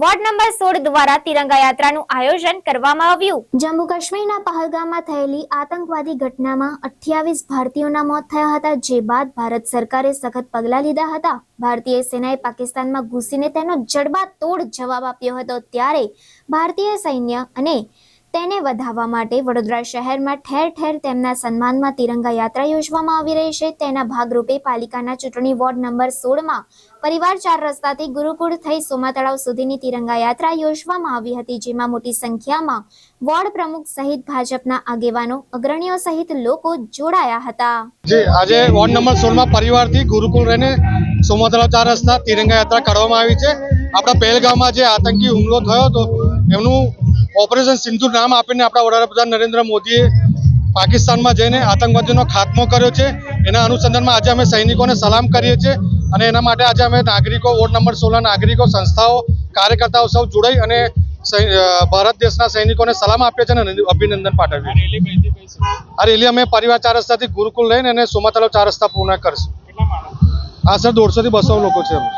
Ward number સોળ દ્વારા તિરંગા યાત્રાનું આયોજન કરવામાં આવ્યું. જમ્મુ કાશ્મીરના પહલગામમાં થયેલી આતંકવાદી ઘટનામાં અઠ્યાવીસ ભારતીયોના મોત થયા હતા, જે બાદ ભારત સરકારે સખત પગલાં લીધા હતા. ભારતીય સેનાએ પાકિસ્તાનમાં ઘૂસીને તેનો જડબાતોડ જવાબ આપ્યો હતો. ત્યારે ભારતીય સૈન્ય અને તેને વધાવવા માટે વડોદરા શહેરમાં ઠેર ઠેર તેમના સન્માનમાં તિરંગા યાત્રા યોજવામાં આવી રહી છે. તેના ભાગરૂપે પાલિકાના ચૂંટણી વોર્ડ નંબર સોળમાં પરિવાર ચાર રસ્તાથી ગુરુકુળ થઈ સોમા તળાવ સુધીની તિરંગા યાત્રા યોજવામાં આવી હતી, જેમાં મોટી સંખ્યામાં વોર્ડ પ્રમુખ સહિત ભાજપના આગેવાનો, અગ્રણીઓ સહિત લોકો જોડાયા હતા. આજે વોર્ડ નંબર સોળમાં પરિવારથી ગુરુકુળ રહીને સોમતળાવ ચાર રસ્તા તિરંગા યાત્રા કાઢવામાં આવી છે. આપણા પહેલગામમાં જે આતંકી હુમલો થયો હતો, એમનું ઓપરેશન સિંધુ નામ આપીને આપણા વડાપ્રધાન નરેન્દ્ર મોદીએ પાકિસ્તાનમાં જઈને આતંકવાદીનો ખાત્મો કર્યો છે. એના અનુસંધાનમાં આજે અમે સૈનિકોને સલામ કરીએ છીએ અને એના માટે આજે અમે નાગરિકો વોર્ડ નંબર સોળના નાગરિકો સંસ્થાઓ કાર્યકર્તાઓ સૌ જોડાઈ અને ભારત દેશના સૈનિકોને સલામ આપીએ છીએ અને અભિનંદન પાઠવીએ આ રેલી અમે પરિવાર ચાર રસ્તાથી ગુરુકુલ લઈને અને સોમા ચાર રસ્તા પૂર્ણ કરશું. હા સર દોઢસો થી બસો લોકો છે અમે.